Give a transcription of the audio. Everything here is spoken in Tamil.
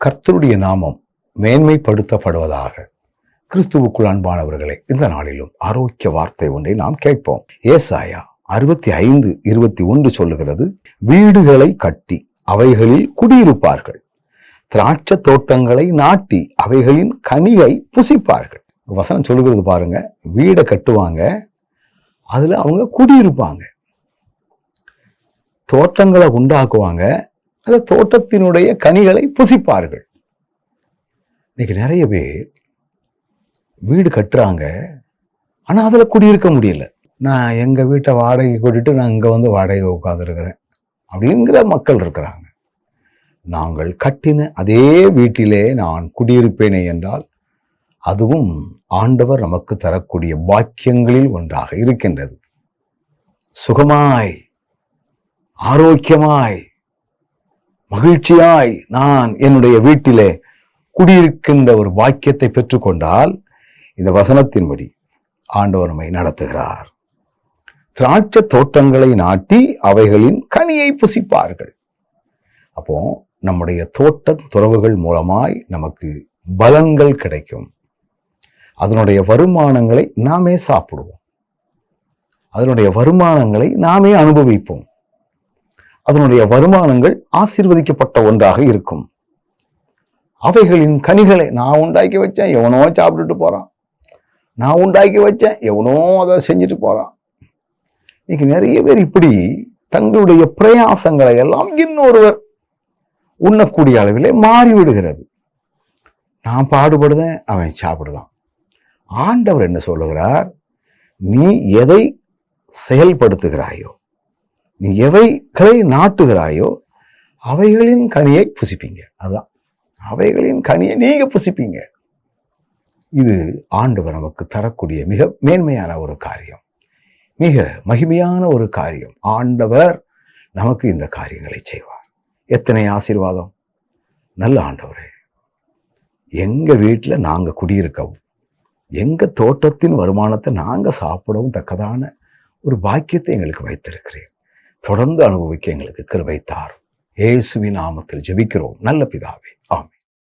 கர்த்தருடைய நாமம் மேன்மைப்படுத்தப்படுவதாக கிறிஸ்துவுக்குள் அன்பானவர்களை இந்த நாளிலும் ஆரோக்கிய வார்த்தை ஒன்றை நாம் கேட்போம். ஏசாயா அறுபத்தி ஐந்து இருபத்தி ஒன்று சொல்லுகிறது வீடுகளை கட்டி அவைகளில் குடியிருப்பார்கள். திராட்சை தோட்டங்களை நாட்டி அவைகளின் கனியை புசிப்பார்கள். வசனம் சொல்லுகிறது பாருங்க வீடை கட்டுவாங்க அதுல அவங்க குடியிருப்பாங்க. தோட்டங்களை உண்டாக்குவாங்க அந்த தோட்டத்தினுடைய கனிகளை புசிப்பார்கள். இன்னைக்கு நிறைய பேர் வீடு கட்டுறாங்க. ஆனால் அதில் குடியிருக்க முடியல. நான் எங்கள் வீட்டை வாடகை கூட்டிட்டு நான் இங்கே வந்து வாடகை உட்காந்துருக்கிறேன் அப்படிங்கிற மக்கள் இருக்கிறாங்க. நாங்கள் கட்டின அதே வீட்டிலே நான் குடியிருப்பேனே என்றால் அதுவும் ஆண்டவர் நமக்கு தரக்கூடிய பாக்கியங்களில் ஒன்றாக இருக்கின்றது. சுகமாய் ஆரோக்கியமாய் மகிழ்ச்சியாய் நான் என்னுடைய வீட்டிலே குடியிருக்கின்ற ஒரு வாக்கியத்தை பெற்றுக்கொண்டால் இந்த வசனத்தின்படி ஆண்டவர் நம்மை நடத்துகிறார். திராட்சை தோட்டங்களை நாட்டி அவைகளின் கனியை புசிப்பார்கள். அப்போ நம்முடைய தோட்ட துறவுகள் மூலமாய் நமக்கு பலன்கள் கிடைக்கும். அதனுடைய வருமானங்களை நாமே சாப்பிடுவோம். அதனுடைய வருமானங்களை நாமே அனுபவிப்போம். அதனுடைய வருமானங்கள் ஆசீர்வதிக்கப்பட்ட ஒன்றாக இருக்கும். அவைகளின் கனிகளை நான் உண்டாக்கி வச்சேன் எவனோ சாப்பிட்டுட்டு போறான். நான் உண்டாக்கி வச்சேன் எவனோ அதை செஞ்சுட்டு போறான். இன்னைக்கு நிறைய பேர் இப்படி தங்களுடைய பிரயாசங்களை எல்லாம் இன்னொருவர் உண்ணக்கூடிய அளவிலே மாறிவிடுகிறது. நான் பாடுபடுதேன் அவன் சாப்பிடுதான் ஆண்டவர் என்ன சொல்லுகிறார்? நீ எதை செயல்படுத்துகிறாயோ நீ எவைகளை நாட்டுகிறாயோ அவைகளின் கனியை புசிப்பீங்க. அதுதான் அவைகளின் கனியை நீங்க புசிப்பீங்க. இது ஆண்டவர் நமக்கு தரக்கூடிய மிக மேன்மையான ஒரு காரியம். மிக மகிமையான ஒரு காரியம். ஆண்டவர் நமக்கு இந்த காரியங்களை செய்வார். எத்தனை ஆசீர்வாதம்? நல்ல ஆண்டவரே எங்கள் வீட்டில் நாங்கள் குடியிருக்கவும் எங்கள் தோட்டத்தின் வருமானத்தை நாங்கள் சாப்பிடவும் தக்கதான ஒரு பாக்கியத்தை எங்களுக்கு வைத்திருக்கிறேன் தொடர்ந்து அனுபவிக்க எங்களுக்கு கிருபை தாரும். இயேசுவின் நாமத்தில் ஜெபிக்கிறோம். நல்ல பிதாவே. ஆமென்.